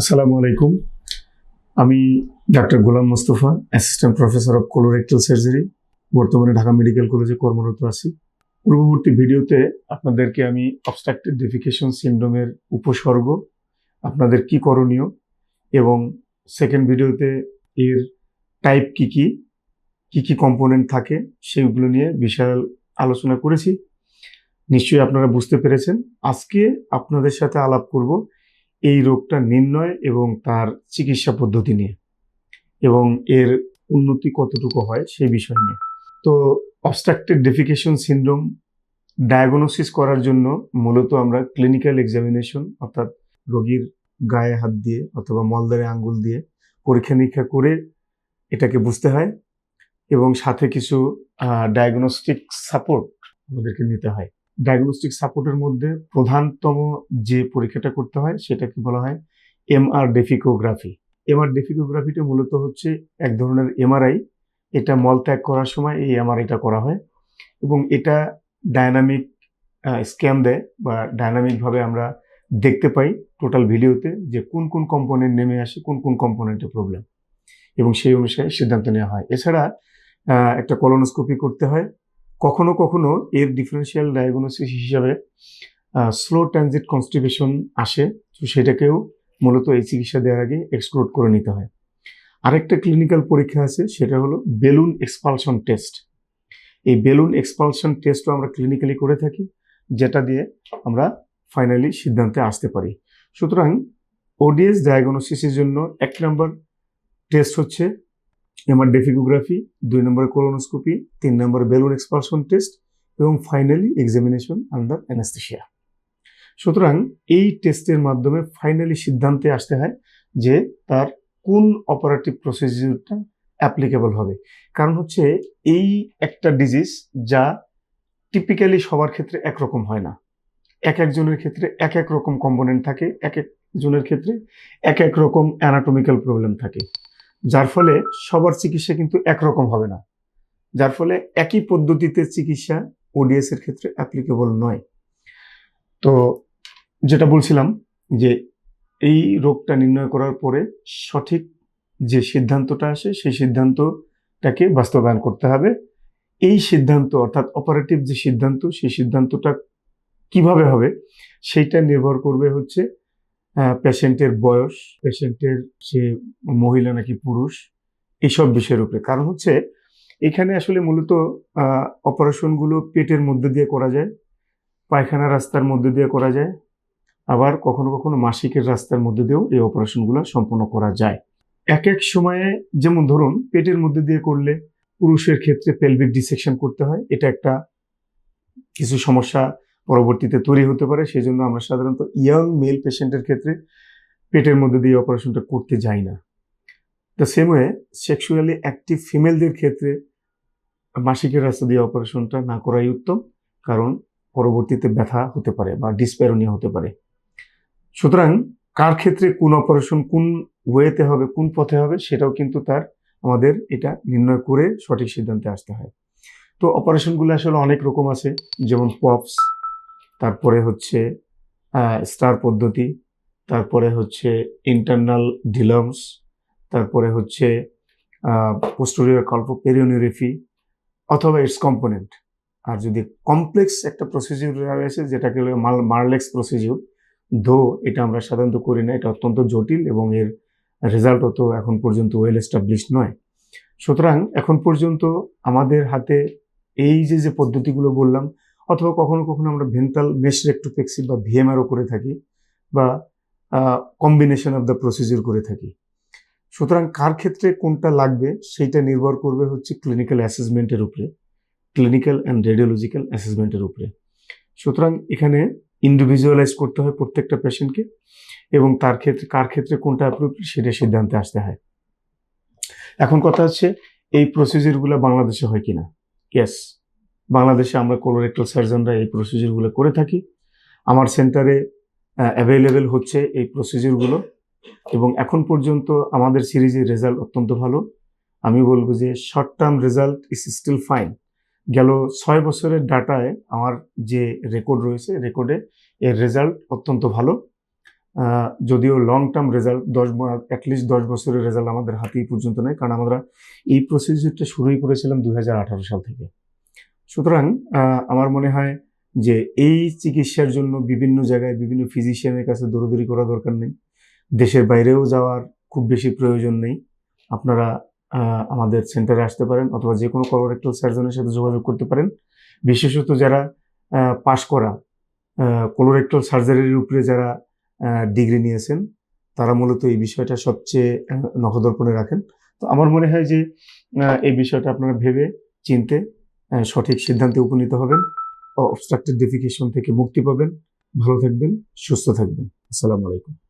আসসালামু আলাইকুম। আমি doctor Golam Mostafa, assistant professor of colorectal surgery বর্তমানে ঢাকা মেডিকেল কলেজে কর্মরত আছি। পূর্ববর্তী ভিডিওতে আপনাদেরকে আমি অবস্ট্রাকটিভ ডেফিকেশন সিন্ড্রোমের উপসর্গ, আপনাদের কি করণীয় এবং সেকেন্ড ভিডিওতে এর টাইপ কি কি কি কি কম্পোনেন্ট থাকে সেগুলো নিয়ে বিশাল আলোচনা করেছি। নিশ্চয়ই আপনারা বুঝতে পেরেছেন। আজকে আপনাদের সাথে আলাপ করব এই রোগটা নির্ণয় এবং তার চিকিৎসা পদ্ধতি নিয়ে এবং এর উন্নতি কতটুকু হয় সেই বিষয় নিয়ে। তো অবস্ট্রাক্টেড ডেফিকেশন সিন্ড্রোম ডায়াগনোসিস করার জন্য মূলত আমরা ক্লিনিক্যাল এক্সামিনেশন অর্থাৎ রোগীর গায়ে হাত দিয়ে অথবা মলদারে আঙ্গুল দিয়ে পরীক্ষা নিরীক্ষা করে এটাকে বুঝতে হয় এবং সাথে কিছু ডায়াগনস্টিক সাপোর্ট আমাদেরকে নিতে হয়। ডায়াগনস্টিক সাপোর্টের মধ্যে প্রধানতম যে পরীক্ষাটা করতে হয় সেটাকে বলা হয় এমআর ডেফিকোগ্রাফি এমআর ডেফিকোগ্রাফিটা মূলত হচ্ছে এক ধরনের এমআরআই এটা মল ত্যাগ করার সময় এই এমআরআইটা করা হয় এবং এটা ডায়নামিক স্ক্যান দেয় বা ডায়নামিকভাবে আমরা দেখতে পাই টোটাল ভিডিওতে যে কোন কোন কম্পোনেন্ট নেমে আসে, কোন কোন কম্পোনেন্টে প্রবলেম এবং সেই অনুসারে সিদ্ধান্ত নেওয়া হয়। এছাড়া একটা কলোনোস্কোপি করতে হয় কখনো কখনো এর ডিফারেন্সিয়াল ডায়াগনোসিস হিসাবে স্লো ট্রানজিট কনস্টিপেশন আসে। তো সেটাকেও মূলত এই চিকিৎসা দেওয়ার আগে এক্সক্লুড করে নিতে হয়। আরেকটা ক্লিনিক্যাল পরীক্ষা আছে, সেটা হলো বেলুন এক্সপালশন টেস্ট এই বেলুন এক্সপালশন টেস্টও আমরা ক্লিনিক্যালি করে থাকি, যেটা দিয়ে আমরা ফাইনালি সিদ্ধান্তে আসতে পারি। সুতরাং ওডিএস ডায়াগনোসিসের জন্য এক নম্বর টেস্ট হচ্ছে এমআর ডেফিকোগ্রাফি, দুই নম্বরে কোলোনোস্কোপি তিন নম্বরে বেলুন এক্সপালশন টেস্ট এবং ফাইনালি এক্সামিনেশন আন্ডার অ্যানাস্থেশিয়া সুতরাং এই টেস্টের মাধ্যমে ফাইনালি সিদ্ধান্তে আসতে হয় যে তার কোন অপারেটিভ প্রসিডিউরটা অ্যাপ্লিকেবল হবে। কারণ হচ্ছে এই একটা ডিজিজ যা টিপিক্যালি সবার ক্ষেত্রে একরকম হয় না। এক একজনের ক্ষেত্রে এক এক রকম কম্পোনেন্ট থাকে, এক একজনের ক্ষেত্রে এক এক রকম অ্যানাটমিক্যাল প্রবলেম থাকে। যার ফলে সবার চিকিৎসা কিন্তু একরকম হবে না। যার ফলে একই পদ্ধতিতে চিকিৎসা ওডিএস এর ক্ষেত্রে অ্যাপ্লিকেবল নয়। তো যেটা বলছিলাম যে এই রোগটা নির্ণয় করার পরে সঠিক যে সিদ্ধান্তটা আসে, সেই সিদ্ধান্তটাকে বাস্তবায়ন করতে হবে। এই সিদ্ধান্ত অর্থাৎ অপারেটিভ যে সিদ্ধান্ত, সেই সিদ্ধান্তটা কীভাবে হবে, সেইটা নির্ভর করবে হচ্ছে পেশেন্টের বয়স পেশেন্টের সে মহিলা নাকি পুরুষ এইসব বিষয়ের উপরে। কারণ হচ্ছে, এখানে আসলে মূলত অপারেশনগুলো পেটের মধ্যে দিয়ে করা যায়, পায়খানা রাস্তার মধ্যে দিয়ে করা যায়, আবার কখনো কখনো মাসিকের রাস্তার মধ্যে দিয়েও এই অপারেশনগুলো সম্পন্ন করা যায়। এক এক সময়ে, যেমন ধরুন, পেটের মধ্যে দিয়ে করলে পুরুষের ক্ষেত্রে পেলভিক ডিসেকশন করতে হয়, এটা একটা কিছু সমস্যা পরবর্তীতে তৈরি হতে পারে সেই জন্য আমরা সাধারণত ইয়াং মেল পেশেন্টের ক্ষেত্রে পেটের মধ্যে দিয়ে অপারেশনটা করতে যাই না। The same way sexually active ফিমেলদের ক্ষেত্রে মাসিকের রাস্তা দিয়ে অপারেশনটা না করাই উত্তম, কারণ পরবর্তীতে ব্যথা হতে পারে বা ডিসপ্যারোনিয়া হতে পারে। সুতরাং কার ক্ষেত্রে কোন অপারেশন কোন ওয়েতে হবে, কোন পথে হবে, সেটাও কিন্তু তার আমাদের এটা নির্ণয় করে সঠিক সিদ্ধান্তে আসতে হয়। তো অপারেশনগুলো আসলে অনেক রকম আছে, যেমন পপস তারপরে হচ্ছে স্টার পদ্ধতি, তারপরে হচ্ছে ইন্টারনাল ডিলামস তারপরে হচ্ছে পোস্টোরিয়ার কল্প পেরিওনিউরেফি অথবা ইটস কম্পোনেন্ট আর যদি কমপ্লেক্স একটা প্রসিজিউর রয়েছে যেটাকে মাল মার্লেক্স প্রসিজিউর ধো এটা আমরা সাধারণত করি না, এটা অত্যন্ত জটিল এবং এর রেজাল্ট তো এখন পর্যন্ত ওয়েল এস্টাবলিশ নয়। সুতরাং এখন পর্যন্ত আমাদের হাতে এই যে যে পদ্ধতিগুলো বললাম অথবা কখনো কখনো আমরা ভেন্টাল মেশ রেক্টোপেক্সি বা ভিএমআরও করে থাকি বা কম্বিনেশন অফ দ্য প্রসিজিউর করে থাকি। সুতরাং কার ক্ষেত্রে কোনটা লাগবে সেইটা নির্ভর করবে হচ্ছে ক্লিনিক্যাল অ্যাসেসমেন্টের উপরে ক্লিনিক্যাল অ্যান্ড রেডিওলজিক্যাল অ্যাসেসমেন্টের উপরে। সুতরাং এখানে ইন্ডিভিজুয়ালাইজ করতে হয় প্রত্যেকটা পেশেন্টকে এবং তার ক্ষেত্রে, কার ক্ষেত্রে কোনটা অ্যাপ্রোপ্রিয়েট সেটা সিদ্ধান্তে আসতে হয়। এখন কথা হচ্ছে এই প্রসিজিউরগুলো বাংলাদেশে হয় কিনা? ইয়েস বাংলাদেশে আমরা কোলোরেক্টাল সার্জনরা এই প্রসিজিউরগুলো করে থাকি। আমার সেন্টারে অ্যাভেলেবেল হচ্ছে এই প্রসিজিউরগুলো এবং এখন পর্যন্ত আমাদের সিরিজের রেজাল্ট অত্যন্ত ভালো। আমি বলব যে short term result is still fine গেল ছয় বছরের ডাটায় আমার যে রেকর্ড রয়েছে রেকর্ডে এর রেজাল্ট অত্যন্ত ভালো। যদিও লং টার্ম রেজাল্ট দশ অ্যাটলিস্ট দশ বছরের রেজাল্ট আমাদের হাতেই পর্যন্ত নেই। কারণ আমরা এই প্রসিডিউরটা শুরুই করেছিলাম দু হাজার আঠারো সাল থেকে। সুতরাং আমার মনে হয় যে এই চিকিৎসার জন্য বিভিন্ন জায়গায় বিভিন্ন ফিজিশিয়ানের কাছে দৌড়দৌড়ি করা দরকার নেই। দেশের বাইরেও যাওয়ার খুব বেশি প্রয়োজন নেই। আপনারা আমাদের সেন্টারে আসতে পারেন অথবা যে কোনো কলোরেক্টাল সার্জনের সাথে যোগাযোগ করতে পারেন। বিশেষত যারা পাশ করা কোলোরেক্টাল সার্জারির উপরে যারা ডিগ্রি নিয়েছেন, তারা মূলত এই বিষয়টা সবচেয়ে নখদর্পণে রাখেন। তো আমার মনে হয় যে এই বিষয়টা আপনারা ভেবে, চিনতে সঠিক সিদ্ধান্তে উপনীত হবেন অবস্ট্রাক্টেড ডেফিকেশন থেকে মুক্তি পাবেন। ভালো থাকবেন, সুস্থ থাকবেন। আসসালামু আলাইকুম।